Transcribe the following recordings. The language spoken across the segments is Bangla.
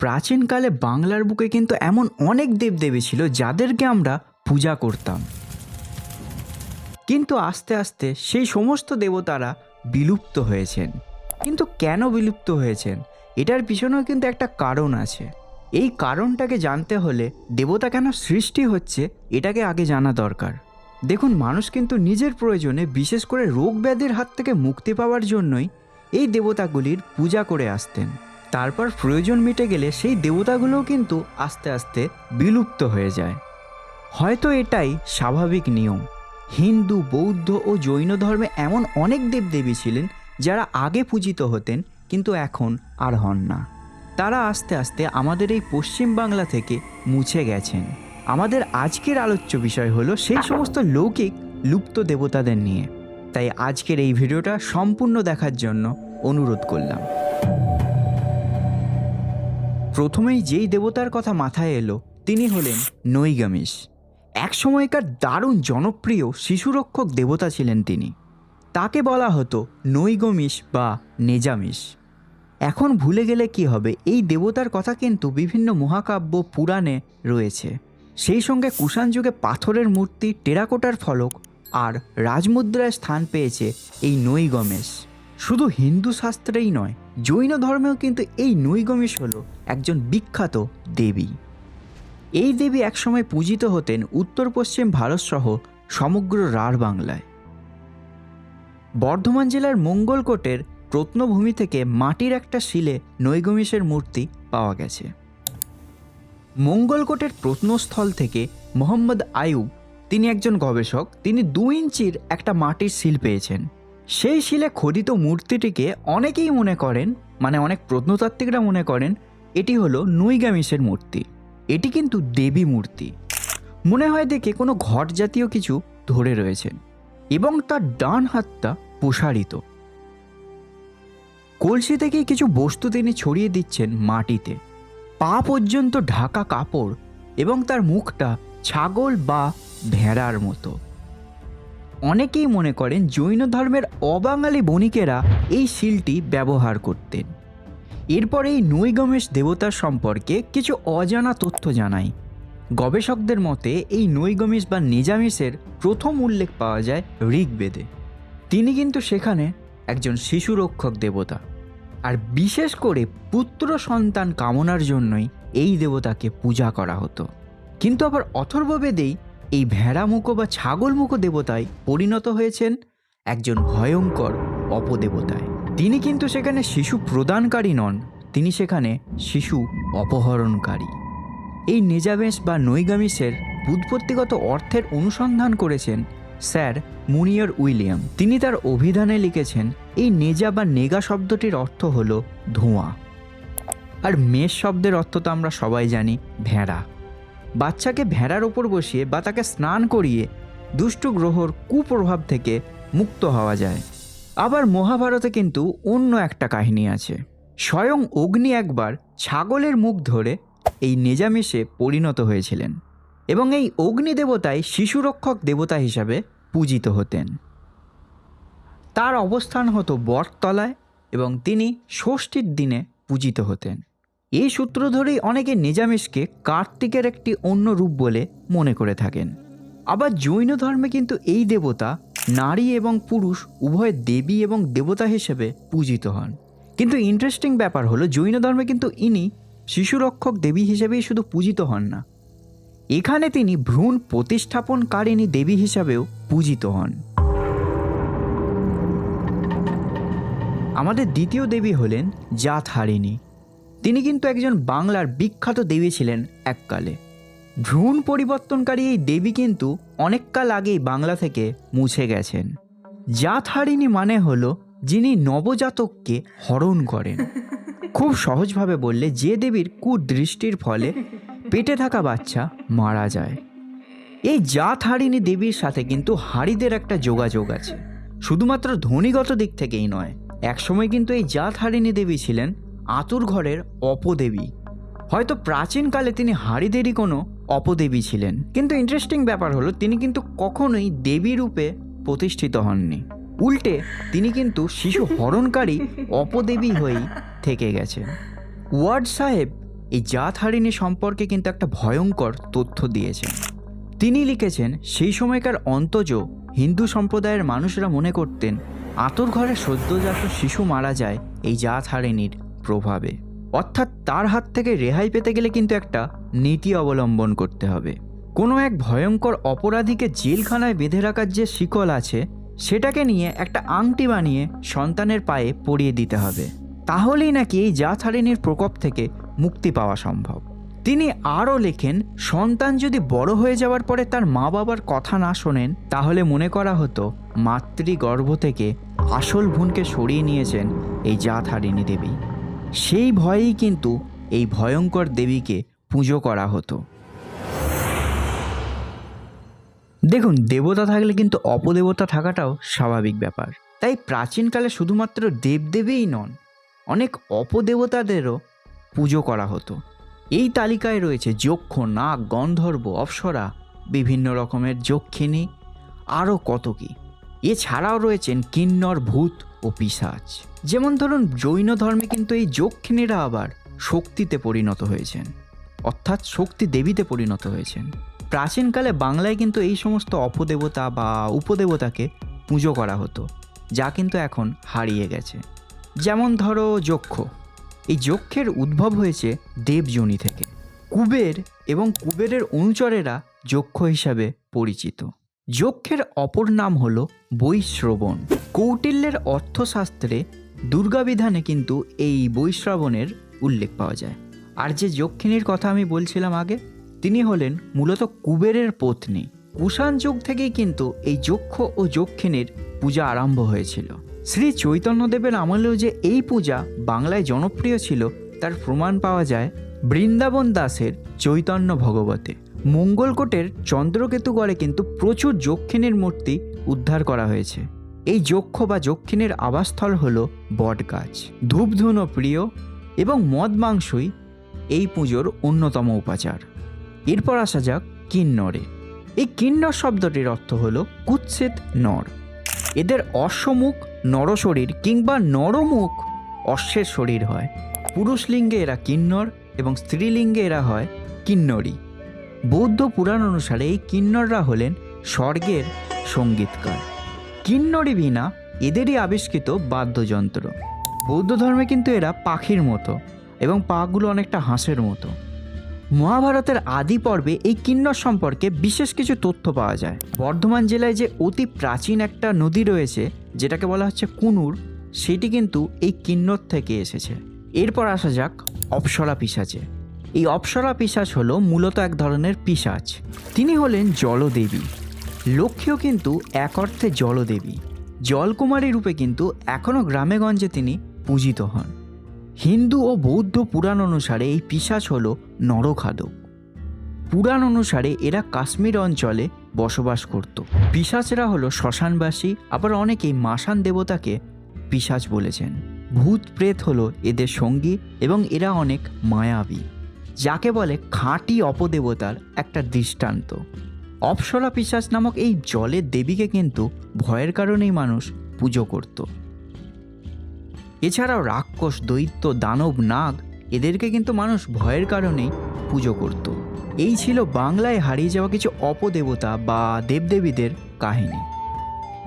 প্রাচীনকালে বাংলার বুকে কিন্তু এমন অনেক দেবদেবী ছিল যাদেরকে আমরা পূজা করতাম। কিন্তু আস্তে আস্তে সেই সমস্ত দেবতারা বিলুপ্ত হয়েছেন। কিন্তু কেন বিলুপ্ত হয়েছেন? এটার পিছনেও কিন্তু একটা কারণ আছে। এই কারণটাকে জানতে হলে দেবতা কেন সৃষ্টি হচ্ছে এটাকে আগে জানা দরকার। দেখুন, মানুষ কিন্তু নিজের প্রয়োজনে বিশেষ করে রোগ ব্যাধির হাত থেকে মুক্তি পাওয়ার জন্যই এই দেবতাগুলির পূজা করে আসতেন। তারপর প্রয়োজন মিটে গেলে সেই দেবতাগুলোও কিন্তু আস্তে আস্তে বিলুপ্ত হয়ে যায়। হয়তো এটাই স্বাভাবিক নিয়ম। হিন্দু, বৌদ্ধ ও জৈন ধর্মে এমন অনেক দেবদেবী ছিলেন যারা আগে পূজিত হতেন, কিন্তু এখন আর হন না। তারা আস্তে আস্তে আমাদের এই পশ্চিম বাংলা থেকে মুছে গেছেন। আমাদের আজকের আলোচ্য বিষয় হলো সেই সমস্ত লৌকিক, লুপ্ত দেবতাদের নিয়ে। তাই আজকের এই ভিডিওটা সম্পূর্ণ দেখার জন্য অনুরোধ করলাম। প্রথমেই যেই দেবতার কথা মাথায় এলো, তিনি হলেন নৈগামিষ এক সময়কার দারুণ জনপ্রিয় শিশুরক্ষক দেবতা ছিলেন তিনি। তাকে বলা হতো নৈগমিষ বা নেজামিষ এখন ভুলে গেলে কি হবে, এই দেবতার কথা কিন্তু বিভিন্ন মহাকাব্য, পুরাণে রয়েছে। সেই সঙ্গে কুষাণ যুগে পাথরের মূর্তি, টেরাকোটার ফলক আর রাজমুদ্রায় স্থান পেয়েছে এই নৈগমেশ। শুধু হিন্দু শাস্ত্রেই নয় জৈন ধর্মেও কিন্তু এই নৈগমেশ হল একজন বিখ্যাত দেবী। এই দেবী একসময় পূজিত হতেন উত্তর পশ্চিম ভারতসহ সমগ্র রাঢ় বাংলায়। বর্ধমান জেলার মঙ্গলকোটের প্রত্নভূমি থেকে মাটির একটা শিলে নৈগমিষের মূর্তি পাওয়া গেছে। মঙ্গলকোটের প্রত্নস্থল থেকে মোহাম্মদ আয়ুব তিনি একজন গবেষক, তিনি দু ইঞ্চির একটা মাটির শিল পেয়েছেন। সেই শিলে খোদিত মূর্তিটিকে অনেকেই মনে করেন মানে অনেক প্রত্নতাত্ত্বিকরা মনে করেন, এটি হলো নৈগামিষের মূর্তি। এটি কিন্তু দেবী মূর্তি। মনে হয় দেখে কোনো ঘট জাতীয় কিছু ধরে রয়েছেন এবং তার ডান হাতটা প্রসারিত। কলসি থেকে কিছু বস্তু তিনি ছড়িয়ে দিচ্ছেন মাটিতে। পা পর্যন্ত ঢাকা কাপড় এবং তার মুখটা ছাগল বা ভেড়ার মতো। অনেকেই মনে করেন জৈন ধর্মের অবাঙালি বণিকেরা এই শিলটি ব্যবহার করতেন। এরপর এই নৈগমেশ দেবতার সম্পর্কে কিছু অজানা তথ্য জানাই। গবেষকদের মতে, এই নৈগমেশ বা নিজামিষের প্রথম উল্লেখ পাওয়া যায় ঋগ্বেদে। তিনি কিন্তু সেখানে একজন শিশুরক্ষক দেবতা। আর বিশেষ করে পুত্র সন্তান কামনার জন্যই এই দেবতাকে পূজা করা হতো। কিন্তু আবার অথর্ববেদেই এই ভেড়ামুখো বা ছাগলমুখো দেবতায় পরিণত হয়েছেন একজন ভয়ঙ্কর অপদেবতায়। তিনি কিন্তু সেখানে শিশু প্রদানকারী নন, তিনি সেখানে শিশু অপহরণকারী। এই নেজাবেশ বা নৈগামিসের বুৎপত্তিগত অর্থের অনুসন্ধান করেছেন স্যার মুনিয়র উইলিয়াম। তিনি তার অভিধানে লিখেছেন, এই নেজা বা নেগা শব্দটির অর্থ হলো ধোঁয়া। আর মেষ শব্দের অর্থ তো আমরা সবাই জানি, ভেড়া। বাচ্চাকে ভেড়ার ওপর বসিয়ে বা তাকে স্নান করিয়ে দুষ্টু গ্রহর কুপ্রভাব থেকে মুক্ত হওয়া যায়। আবার মহাভারতে কিন্তু অন্য একটা কাহিনী আছে। স্বয়ং অগ্নি একবার ছাগলের মুখ ধরে এই নেজামেশে পরিণত হয়েছিলেন এবং এই অগ্নি দেবতাই শিশুরক্ষক দেবতা হিসাবে পূজিত হতেন। তার অবস্থান হতো বটতলায় এবং তিনি ষষ্ঠীর দিনে পূজিত হতেন। এই সূত্র ধরেই অনেকে নিজামিষকে কার্তিকের একটি অন্য রূপ বলে মনে করে থাকেন। আবার জৈন ধর্মে কিন্তু এই দেবতা নারী এবং পুরুষ উভয় দেবী এবং দেবতা হিসেবে পূজিত হন। কিন্তু ইন্টারেস্টিং ব্যাপার হলো জৈন ধর্মে কিন্তু ইনি শিশুরক্ষক দেবী হিসেবেই শুধু পূজিত হন না। এখানে তিনি ভ্রূণ প্রতিস্থাপনকারিণী দেবী হিসাবেও পূজিত হন। আমাদের দ্বিতীয় দেবী হলেন জাতহারিণী। তিনি কিন্তু একজন বাংলার বিখ্যাত দেবী ছিলেন এককালে। ভ্রূণ পরিবর্তনকারী এই দেবী কিন্তু অনেককাল আগেই বাংলা থেকে মুছে গেছেন। জাতহারিণী মানে হলো যিনি নবজাতককে হরণ করেন। খুব সহজভাবে বললে যে দেবীর কুদৃষ্টির ফলে পেটে থাকা বাচ্চা মারা যায়। এই জাতহারিণী দেবীর সাথে কিন্তু হাড়িদের একটা যোগাযোগ আছে। শুধুমাত্র ধ্বনিগত দিক থেকেই নয়, একসময় কিন্তু এই জাতহারিণী দেবী ছিলেন আতুর ঘরের অপদেবী। হয়তো প্রাচীনকালে তিনি হাড়িদেরই কোনো অপদেবী ছিলেন। কিন্তু ইন্টারেস্টিং ব্যাপার হলো, তিনি কিন্তু কখনোই দেবী রূপে প্রতিষ্ঠিত হননি। উল্টে, তিনি কিন্তু শিশু হরণকারী অপদেবী হয়েই থেকে গেছে ওয়ার্ড সাহেব এই জাত জাতহারিণী সম্পর্কে কিন্তু একটা ভয়ঙ্কর তথ্য দিয়েছেন। তিনি লিখেছেন, সেই সময়কার অন্তজ হিন্দু সম্প্রদায়ের মানুষরা মনে করতেন, আতর ঘরে সদ্যজাত শিশু মারা যায় এই জাত জাতহারিণীর প্রভাবে। অর্থাৎ তার হাত থেকে রেহাই পেতে গেলে কিন্তু একটা নীতি অবলম্বন করতে হবে। কোনো এক ভয়ঙ্কর অপরাধীকে জেলখানায় বেঁধে রাখার যে শিকল আছে, সেটাকে নিয়ে একটা আংটি বানিয়ে সন্তানের পায়ে পরিয়ে দিতে হবে। তাহলেই নাকি এই জাতহারিণীর প্রকোপ থেকে মুক্তি পাওয়া সম্ভব। তিনি আরও লেখেন, সন্তান যদি বড় হয়ে যাওয়ার পরে তার মা বাবার কথা না শোনেন, তাহলে মনে করা হতো মাতৃগর্ভ থেকে আসল ভুনকে সরিয়ে নিয়েছেন এই জাতহারিণী দেবী। সেই ভয়েই কিন্তু এই ভয়ঙ্কর দেবীকে পুজো করা হতো। দেখুন, দেবতা থাকলে কিন্তু অপদেবতা থাকাটাও স্বাভাবিক ব্যাপার। তাই প্রাচীনকালে শুধুমাত্র দেবদেবীই নন, অনেক অপদেবতাদেরও পুজো করা হতো। এই তালিকায় রয়েছে যক্ষ, নাগ, গন্ধর্ব, অপ্সরা, বিভিন্ন রকমের যক্ষিণী, আরও কত কি। এছাড়াও রয়েছেন কিন্নর ভূত ও পিসাচ। যেমন ধরুন, জৈন ধর্মে কিন্তু এই যক্ষিণীরা আবার শক্তিতে পরিণত হয়েছেন। অর্থাৎ শক্তি দেবীতে পরিণত হয়েছেন। প্রাচীনকালে বাংলায় কিন্তু এই সমস্ত অপদেবতা বা উপদেবতাকে পুজো করা হতো, যা কিন্তু এখন হারিয়ে গেছে। যেমন ধরো যক্ষ। এই যক্ষের উদ্ভব হয়েছে দেবযোনি থেকে। কুবের এবং কুবেরের অনুচরেরা যক্ষ হিসাবে পরিচিত। যক্ষের অপর নাম হল বৈশ্রবণ। কৌটিল্যের অর্থশাস্ত্রে দুর্গাবিধানে কিন্তু এই বৈশ্রবণের উল্লেখ পাওয়া যায়। আর যে যক্ষিণীর কথা আমি বলছিলাম আগে, তিনি হলেন মূলত কুবেরের পত্নী। কুষাণ যুগ থেকেই কিন্তু এই যক্ষ ও যক্ষিণীর পূজা আরম্ভ হয়েছিল। শ্রী চৈতন্যদেবের আমলেও যে এই পূজা বাংলায় জনপ্রিয় ছিল, তার প্রমাণ পাওয়া যায় বৃন্দাবন দাসের চৈতন্য ভগবতে। মঙ্গলকোটের চন্দ্রকেতুগড়ে কিন্তু প্রচুর যক্ষিণীর মূর্তি উদ্ধার করা হয়েছে। এই যক্ষ বা যক্ষিণের আবাসস্থল হল বটগাছ। ধূপধুনো প্রিয় এবং মদ মাংসই এই পুজোর অন্যতম উপাচার। এরপর আসা যাক কিন্নরে। এই কিন্নর শব্দটির অর্থ হল কুৎসিত নর। এদের অশ্বমুখ নরশরীর কিংবা নরমুখ অশ্বের শরীর হয়। পুরুষ লিঙ্গে এরা কিন্নর এবং স্ত্রীলিঙ্গে এরা হয় কিন্নরী। বৌদ্ধ পুরাণ অনুসারে এই কিন্নররা হলেন স্বর্গের সঙ্গীতকার। কিন্নরী বিনা এদেরই আবিষ্কৃত বাদ্যযন্ত্র। বৌদ্ধ ধর্মে কিন্তু এরা পাখির মতো এবং পাগুলো অনেকটা হাঁসের মতো। মহাভারতের আদি পর্বে এই কিন্নর সম্পর্কে বিশেষ কিছু তথ্য পাওয়া যায়। বর্ধমান জেলায় যে অতি প্রাচীন একটা নদী রয়েছে, যেটাকে বলা হচ্ছে কুনুর, সেটি কিন্তু এই কিন্নর থেকে এসেছে। এরপর আসা যাক অপ্সরা পিসাচে। এই অপ্সরা পিসাচ হলো মূলত এক ধরনের পিসাচ তিনি হলেন জলদেবী। লক্ষ্মীও কিন্তু এক অর্থে জলদেবী। জলকুমারী রূপে কিন্তু এখনও গ্রামেগঞ্জে তিনি পূজিত হন। হিন্দু ও বৌদ্ধ পুরাণ অনুসারে এই পিসাচ হল নরখাদক। পুরাণ অনুসারে এরা কাশ্মীর অঞ্চলে বসবাস করত। পিসাচরা হলো শ্মশানবাসী, আবার অনেকেই মাসান দেবতাকে পিসাচ বলেছেন। ভূত প্রেত হলো এদের সঙ্গী এবং এরা অনেক মায়াবী। যাকে বলে খাঁটি অপদেবতার একটা দৃষ্টান্ত। অপ্সরা পিসাচ নামক এই জলের দেবীকে কিন্তু ভয়ের কারণেই মানুষ পুজো করতো। এছাড়াও রাক্ষস, দৈত্য, দানব, নাগ এদেরকে কিন্তু মানুষ ভয়ের কারণেই পুজো করত। এই ছিল বাংলায় হারিয়ে যাওয়া কিছু অপদেবতা বা দেবদেবীদের কাহিনী।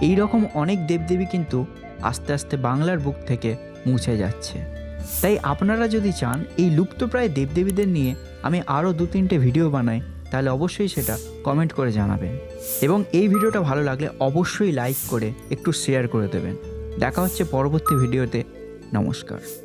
এই রকম অনেক দেবদেবী কিন্তু আস্তে আস্তে বাংলার বুক থেকে মুছে যাচ্ছে। তাই আপনারা যদি চান এই লুপ্তপ্রায় দেবদেবীদের নিয়ে আমি আরও দু তিনটে ভিডিও বানাই, তাহলে অবশ্যই সেটা কমেন্ট করে জানাবেন। এবং এই ভিডিওটা ভালো লাগলে অবশ্যই লাইক করে একটু শেয়ার করে দেবেন। দেখা হচ্ছে পরবর্তী ভিডিওতে। নমস্কার।